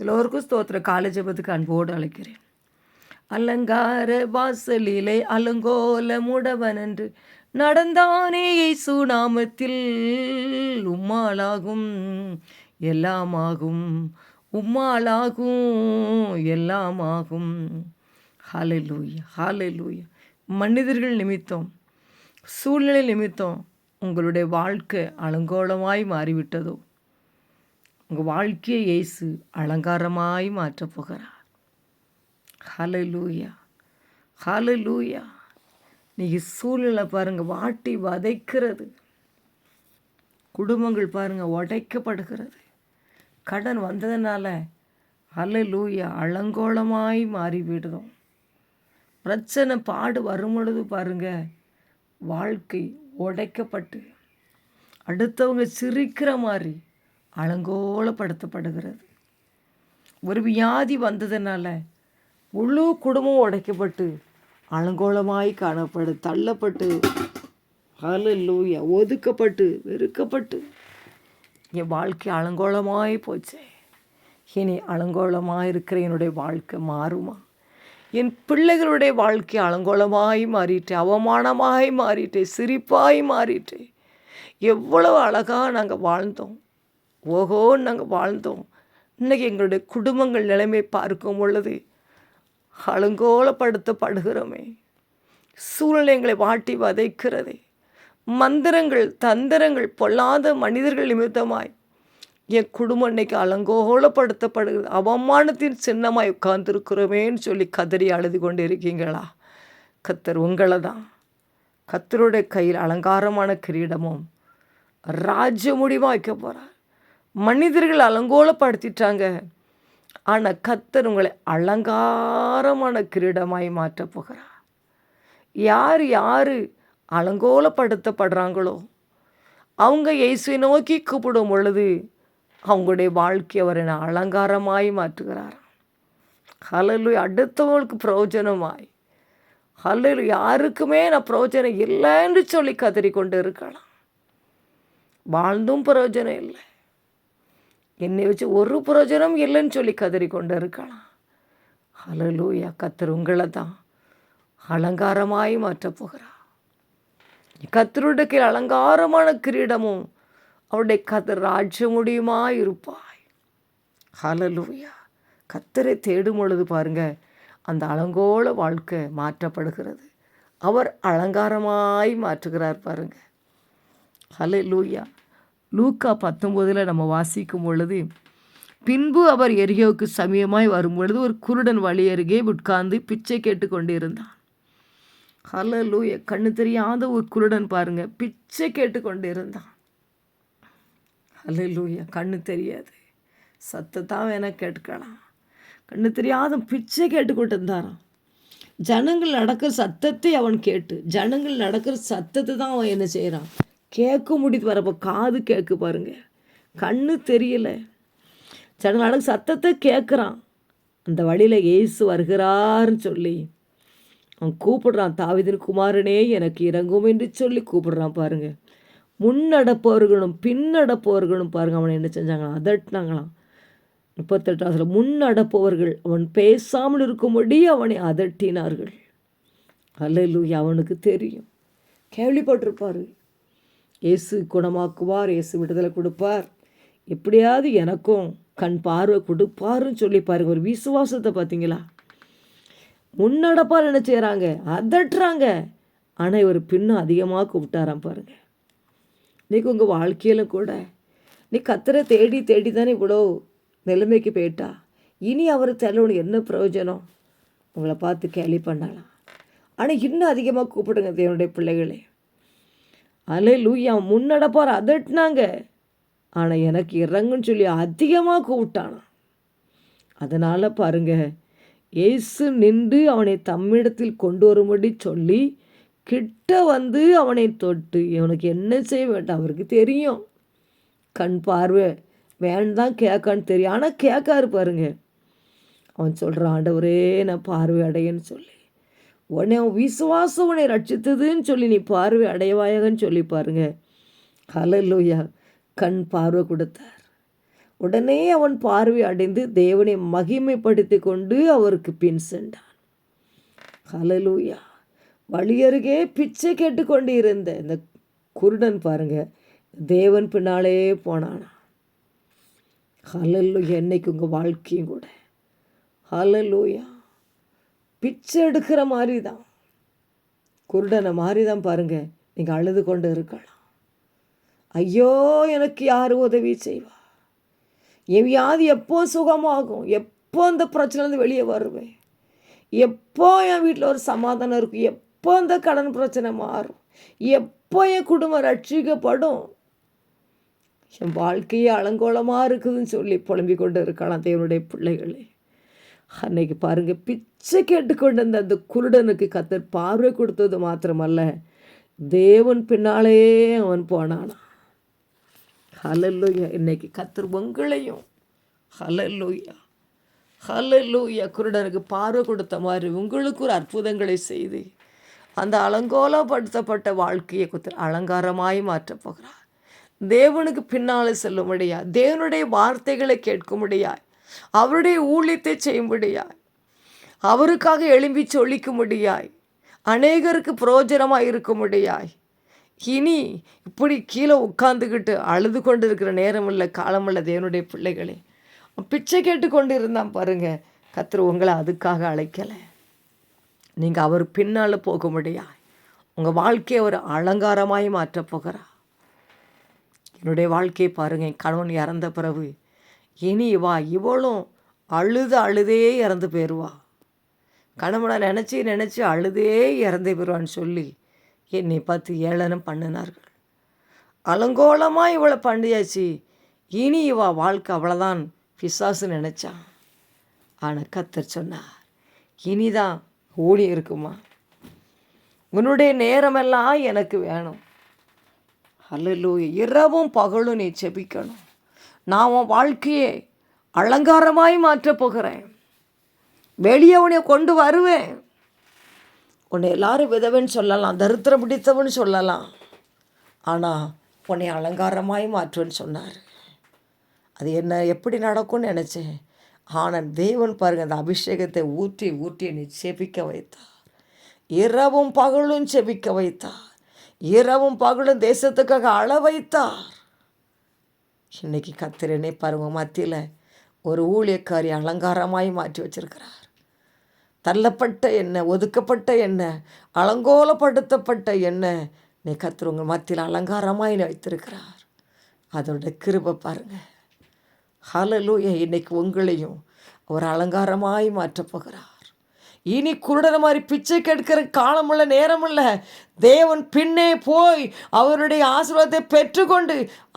எல்லோருக்கும் ஸ்தோத்திர காலை ஜெபத்துக்கு அன்போடு அழைக்கிறேன். அலங்கார வாசலிலே அலங்கோல முடவன் என்று நடந்தானே இயேசு நாமத்தில். உம்மாலாகும் எல்லாமாகும் உம்மாலாகும் எல்லாமாகும். ஹாலை ஹalleluya. மனிதர்கள் நிமித்தம் சூழ்நிலை நிமித்தம் உங்களுடைய வாழ்க்கை அலங்கோலமாய் மாறிவிட்டதோ? உங்கள் வாழ்க்கையை இயேசு அலங்காரமாய் மாற்றப் போகிறார். ஹalleluya. லூயா நீங்கள் சூழ்நிலை பாருங்கள் வாட்டி வதைக்கிறது. குடும்பங்கள் பாருங்கள் உடைக்கப்படுகிறது. கடன் வந்ததுனால ஹalleluya அலங்கோலமாய் மாறிவிடுறோம். பிரச்சனை பாடு வரும் பொழுது பாருங்க வாழ்க்கை உடைக்கப்பட்டு அடுத்தவங்க சிரிக்கிற மாதிரி அலங்கோலப்படுத்தப்படுகிறது. ஒரு வியாதி வந்ததுனால முழு குடும்பம் உடைக்கப்பட்டு அலங்கோலமாய் காணப்படு தள்ளப்பட்டு ஹalleluya ஒதுக்கப்பட்டு வெறுக்கப்பட்டு. என் வாழ்க்கை அலங்கோலமாய் போச்சே. இனி அலங்கோலமாக இருக்கிற என்னுடைய வாழ்க்கை மாறுமா? என் பிள்ளைகளுடைய வாழ்க்கை அலங்கோலமாய் மாறிட்டு அவமானமாய் மாறிட்டு சிரிப்பாய் மாறிட்டு. எவ்வளவு அழகாக நாங்கள் வாழ்ந்தோம். ஓஹோ நாங்கள் வாழ்ந்தோம். இன்றைக்கி எங்களுடைய குடும்பங்கள் நிலைமை பார்க்கும் பொழுது அலங்கோலப்படுத்தப்படுகிறோமே. சூழ்நிலை எங்களை வாட்டி வதைக்கிறதே. மந்திரங்கள் தந்திரங்கள் பொல்லாத மனிதர்கள் நிமித்தமாய் என் குடும்பம் இன்னைக்கு அலங்கோலப்படுத்தப்படுகிறது. அவமானத்தின் சின்னமாய் உட்கார்ந்துருக்கிறோமேன்னு சொல்லி கதறி அழுது கொண்டு இருக்கீங்களா கத்தர் உங்களை தான் கத்தருடைய கையில் அலங்காரமான கிரீடமும் ராஜ்ய முடிவாக வைக்க போகிறார் மனிதர்கள் அலங்கோலப்படுத்திட்டாங்க. ஆனால் கத்தர் உங்களை அலங்காரமான கிரீடமாய் மாற்றப் போகிறார். யார் யார் அலங்கோலப்படுத்தப்படுறாங்களோ அவங்க இயேசுவை நோக்கி கூப்பிடும் பொழுது அவங்களுடைய வாழ்க்கை அவரை அலங்காரமாய் மாற்றுகிறார். ஹலலு அடுத்தவங்களுக்கு பிரயோஜனமாய். ஹலலு யாருக்குமே நான் பிரயோஜனம் இல்லைன்னு சொல்லி கதறி கொண்டு இருக்கலாம். வாழ்ந்தும் பிரயோஜனம் இல்லை. என்னை வச்சு ஒரு பிரயோஜனம் இல்லைன்னு சொல்லி கதறி கொண்டு இருக்கலாம். அலலூயா கத்தர் உங்களை தான் அலங்காரமாய் மாற்றப் போகிறார். கத்தருடைய அலங்காரமான கிரீடமும் அவருடைய கத்தர் ராஜ்யமுடியுமா இருப்பாய். ஹலலூயா கத்தரை தேடும் பொழுது பாருங்க அந்த அலங்கோல வாழ்க்கை மாற்றப்படுகிறது. அவர் அலங்காரமாய் மாற்றுகிறார் பாருங்க. ஹலலூயா லூக்கா பத்தொம்போதில் நம்ம வாசிக்கும் பொழுது பின்பு அவர் எரியோவுக்கு சமயமாய் வரும் பொழுது ஒரு குருடன் வழி அருகே உட்கார்ந்து பிச்சை கேட்டு கொண்டிருந்தான். ஹலலூய கண்ணு தெரியாத ஒரு குருடன் பாருங்க பிச்சை கேட்டு கொண்டிருந்தான். ஹலலூயா கண்ணு தெரியாது சத்தத்தான் வேணா கேட்கலாம் கண்ணு தெரியாத பிச்சை கேட்டுக்கொண்டு இருந்தாராம் ஜனங்கள் நடக்கிற சத்தத்தை அவன் கேட்டு ஜனங்கள் நடக்கிற சத்தத்தை தான் அவன் என்ன செய்கிறான் கேட்க முடியுது வரப்போ காது கேட்கு பாருங்க. கண்ணு தெரியல. ஜனங்கள் நடக்க சத்தத்தை கேட்குறான். அந்த வழியில் ஏசு வருகிறார்னு சொல்லி. அவன் கூப்பிடுறான் தாவிதின் குமாரனே எனக்கு இறங்கும் என்று சொல்லி கூப்பிடுறான் பாருங்க. முன்னடப்பவர்களும் பின்னடப்பவர்களும் பாருங்க அவனை என்ன செஞ்சாங்களாம்? அதட்டினாங்களாம். முப்பத்தெட்டாவது முன்னடப்பவர்கள் அவன் பேசாமல் இருக்கும்படி அவனை அதட்டினார்கள். அல்லூயா அவனுக்கு தெரியும். கேள்விப்பட்டிருப்பாரு. இயேசு குணமாக்குவார் இயேசு விடுதலை கொடுப்பார். எப்படியாவது எனக்கும் கண் பார்வை கொடுப்பாருன்னு சொல்லி பாருங்க ஒரு விசுவாசத்தை பார்த்தீங்களா? முன்னடப்பார் என்ன செய்கிறாங்க அதட்டுறாங்க. ஆனால் இவர் பின்னும் அதிகமாக கூப்பிட்டாராம் பாருங்க. இன்றைக்கி உங்கள் வாழ்க்கையிலும் கூட நீ கத்தரை தேடி தேடி தானே இவ்வளோ நிலைமைக்கு போயிட்டா? இனி அவர் தெரியல என்ன பிரயோஜனம்? உங்களை பார்த்து கேலி பண்ணலாம். ஆனால் இன்னும் அதிகமாக கூப்பிடுங்க தேவனுடைய பிள்ளைகளே. அலை லூயா முன்னடப்பார் அதட்டினாங்க. ஆனால் எனக்கு இறங்குன்னு சொல்லி அதிகமாக கூப்பிட்டானா அதனால் பாருங்க ஏசு நின்று அவனை தம்மிடத்தில் கொண்டு வரும்படி சொல்லி கிட்ட வந்து அவனை தொட்டு இவனுக்கு என்ன செய்ய வேண்டாம்? அவருக்கு தெரியும். கண் பார்வை வேண்டாம் கேட்கான்னு தெரியும். ஆனால் கேட்காரு பாருங்க. அவன் சொல்கிறான் ஆண்டவரே நான் பார்வை அடையன்னு சொல்லி. உடனே அவன் விசுவாசம் உன்னை ரட்சித்ததுன்னு சொல்லி நீ பார்வை அடையவாயகன்னு சொல்லி பாருங்க. ஹலல்லூயா கண் பார்வை கொடுத்தார். உடனே அவன் பார்வை அடைந்து தேவனை மகிமைப்படுத்தி கொண்டு அவருக்கு பின் சென்றான். ஹலலூயா வழியருகே பிச்சை கேட்டுக்கொண்டு இருந்த இந்த குருடன் பாருங்க தேவன் பின்னாலே போனானா? ஹலலூயா என்னைக்கு உங்கள் வாழ்க்கையும் கூட. ஹலலூயா பிச்சை எடுக்கிற மாதிரி தான் குருடனை மாதிரி தான் பாருங்கள் நீங்கள் அழுது கொண்டு இருக்கலாம். ஐயோ எனக்கு யார் உதவி செய்வா? என் வியாதி எப்போ சுகமாகும்? எப்போ அந்த பிரச்சனைலேருந்து வெளியே வருவேன்? எப்போ என் வீட்டில் ஒரு சமாதானம் இருக்கும்? எப்போ அந்த கடன் பிரச்சனை மாறும்? எப்போ என் குடும்பம் ரட்சிக்கப்படும்? என் வாழ்க்கையே அலங்கோலமாக இருக்குதுன்னு சொல்லி புலம்பிக் கொண்டு இருக்கலாம் தேவனுடைய பிள்ளைகளே. அன்னைக்கு பாருங்க பிச்சை கேட்டுக்கொண்டு அந்த அந்த குருடனுக்கு கத்தர் பார்வை கொடுத்தது மாத்திரமல்ல. தேவன் பின்னாலே அவன் போனானா. ஹலல்லூயா இன்னைக்கு கத்தர் உங்களையும் ஹலல்லூயா ஹலல்லூயா குருடனுக்கு பார்வை கொடுத்த மாதிரி உங்களுக்கு ஒரு அற்புதங்களை செய்து அந்த அலங்கோலப்படுத்தப்பட்ட வாழ்க்கையை குத்து அலங்காரமாய் மாற்றப் போகிறார். தேவனுக்கு பின்னாலே செல்லும்படியா தேவனுடைய வார்த்தைகளை கேட்கும்படியாய் அவருடைய ஊழியத்தை செய்யும்படியாய் அவருக்காக எழும்பி சொல்லிக்கும்படியாய் அநேகருக்கு பிரயோஜனமாக இருக்கும்படியாய் இனி இப்படி கீழே உட்காந்துக்கிட்டு அழுது கொண்டு இருக்கிற நேரம் இல்லை காலமில்ல தேவனுடைய பிள்ளைகளே பிச்சை கேட்டு கொண்டு இருந்தான் பாருங்க. கத்திர உங்களை அதுக்காக அழைக்கலை. நீங்கள் அவர் பின்னால் போக முடியாது உங்கள் வாழ்க்கையை ஒரு அலங்காரமாய் மாற்றப் போகிறார். என்னுடைய வாழ்க்கையை பாருங்கள் என் கணவன் இறந்த பிறகு இனி வா இவளும் அழுது அழுதே இறந்து போயிடுவா கணவனை நினச்சி நினச்சி அழுதே இறந்து போயிடுவான்னு சொல்லி என்னை பார்த்து ஏளனம் பண்ணினார்கள். அலங்கோலமாக இவளை பண்ணியாச்சு. இனி இவா வாழ்க்கை அவ்வளோதான் பிசாசு நினச்சான் ஆனால் கத்தர் சொன்னார் இனிதான் ஓடி இருக்குமா? உன்னுடைய நேரமெல்லாம் எனக்கு வேணும். அல்லலோ இரவும் பகலும் நீ செபிக்கணும் நான் உன் வாழ்க்கையை அலங்காரமாய் மாற்றப் போகிறேன். வெளியே உன்னை கொண்டு வருவேன். உன்னை எல்லாரும் விதவன்னு சொல்லலாம் தரித்திரம் பிடித்தவன்னு சொல்லலாம். ஆனால் உன்னை அலங்காரமாய் மாற்றுவேன்னு சொன்னார். அது என்ன எப்படி நடக்கும்னு நினச்சேன். ஆனால் தேவன் பாருங்க அந்த அபிஷேகத்தை ஊற்றி ஊற்றி என்னை செபிக்க வைத்தார். இரவும் பகலும் செபிக்க வைத்தார். இரவும் பகலும் தேசத்துக்காக அழ வைத்தார். இன்னைக்கு கத்திரனே பருவ மத்தியில் ஒரு ஊழியக்காரி அலங்காரமாய் மாற்றி வச்சிருக்கிறார். தள்ளப்பட்ட என்ன ஒதுக்கப்பட்ட என்ன அலங்கோலப்படுத்தப்பட்ட என்ன நீ கத்துருவங்க மத்தியில் அலங்காரமாய் வைத்திருக்கிறார். அதோட கிருபை பாருங்கள் ஹலலூயா இன்னைக்கு உங்களையும் அவர் அலங்காரமாய் மாற்றப் போகிறார். இனி குருடன மாதிரி பிச்சை கெடுக்கிற காலமுள்ள நேரமில்ல தேவன் பின்னே போய் அவருடைய ஆசீர்வாதத்தை பெற்றுக்கொண்டு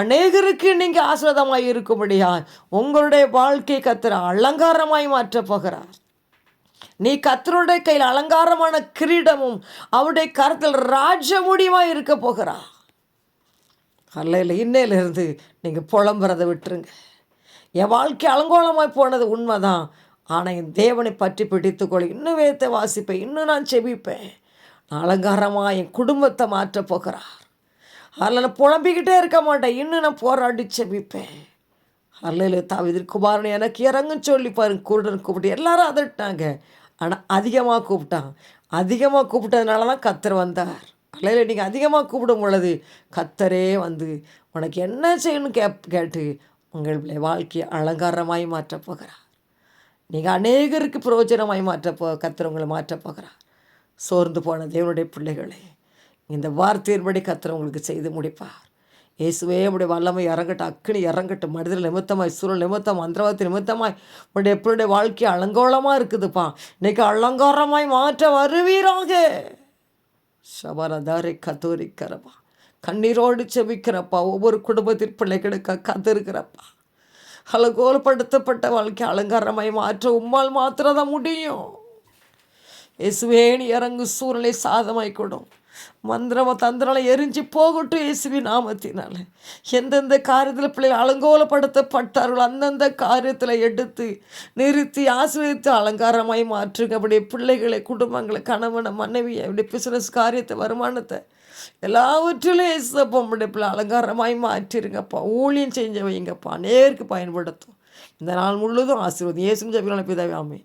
அநேகருக்கு நீங்கள் ஆசீர்வாதமாய் இருக்கும்படியா உங்களுடைய வாழ்க்கை கத்திர அலங்காரமாய் மாற்றப் போகிறார். நீ கத்தருடைய கையில் அலங்காரமான கிரீடமும் அவருடைய கருத்தில் ராஜ இருக்க போகிறா அல்லையில் இன்னையிலிருந்து நீங்கள் புலம்புறதை விட்டுருங்க. என் வாழ்க்கை அலங்கோலமாய் போனது உண்மைதான். ஆனால் என் தேவனை பற்றி பிடித்துக்கொள்ள இன்னும் வேத்தை வாசிப்பேன். இன்னும் நான் செபிப்பேன். நான் அலங்காரமாக என் குடும்பத்தை மாற்றப் போகிறார். அதில் நான் புலம்பிக்கிட்டே இருக்க மாட்டேன். இன்னும் நான் போராடி செபிப்பேன். அல்லையில் தாவிதில் குமாரன் எனக்கு இறங்குன்னு சொல்லி பாருங்க. குருடன் கூப்பிட்டு எல்லாரும் அதட்டாங்க ஆனால் அதிகமாக கூப்பிட்டான். அதிகமாக கூப்பிட்டதுனால தான் கத்தர் வந்தார். அல்லையில் நீங்கள் அதிகமாக கூப்பிடும் பொழுது கத்தரே வந்து உனக்கு என்ன செய்யணும்னு கேப் கேட்டு உங்களுடைய வாழ்க்கையை அலங்காரமாய் மாற்றப் போகிறார். நீங்கள் அநேகருக்கு பிரயோஜனமாய் மாற்ற போ கத்துறவங்களை மாற்றப் போகிறார். சோர்ந்து போன தேவனுடைய பிள்ளைகளே இந்த வார்த்தையின்படி கத்துறவங்களுக்கு செய்து முடிப்பார். இயேசுவே உடைய வல்லமை இறங்கட்டும் அக்கினி இறங்கட்டும் மனிதர் நிமித்தமாய் சூழல் நிமித்தம் மந்திரவாதி நிமித்தமாய் உடைய எப்பளுடைய வாழ்க்கை அலங்கோலமாக இருக்குதுப்பா. இன்னைக்கு அலங்காரமாய் மாற்ற வருவீராக. சபரதாரை கத்தோரிக்கிறப்பா. கண்ணீரோடு செபிக்கிறப்பா. ஒவ்வொரு குடும்பத்தின் பிள்ளைகளுக்கு கத்திருக்கிறப்பா. அலங்கோலப்படுத்தப்பட்ட வாழ்க்கை அலங்காரமாய் மாற்ற உம்மால் மாத்திரதான் முடியும். இயேசுவேணி இறங்கு சூழ்நிலை சாதமாய் கொடும் மந்திரம தந்திரம் எரிஞ்சு போகட்டும் இயேசுவி நாமத்தினால. எந்தெந்த காரியத்தில் பிள்ளைகள் அலங்கோலப்படுத்தப்பட்டார்களோ அந்தந்த காரியத்தில் எடுத்து நிறுத்தி ஆசிரியத்து அலங்காரமாய் மாற்றுங்க. அப்படியே பிள்ளைகளை குடும்பங்களை கணவனை மனைவியை அப்படி பிசினஸ் காரியத்தை வருமானத்தை எல்லாவற்றிலும் ஏசப்பா உங்களுடைய பிள்ளை அலங்காரமாய் மாற்றிருங்கப்பா. ஊழியம் செஞ்ச வைங்கப்பா நேருக்கு பயன்படுத்தும் இந்த நாள் முழுவதும் ஆசீர்வாதம். இயேசும் ஜெபிக்கலாம் பிதாவே. ஆமென்.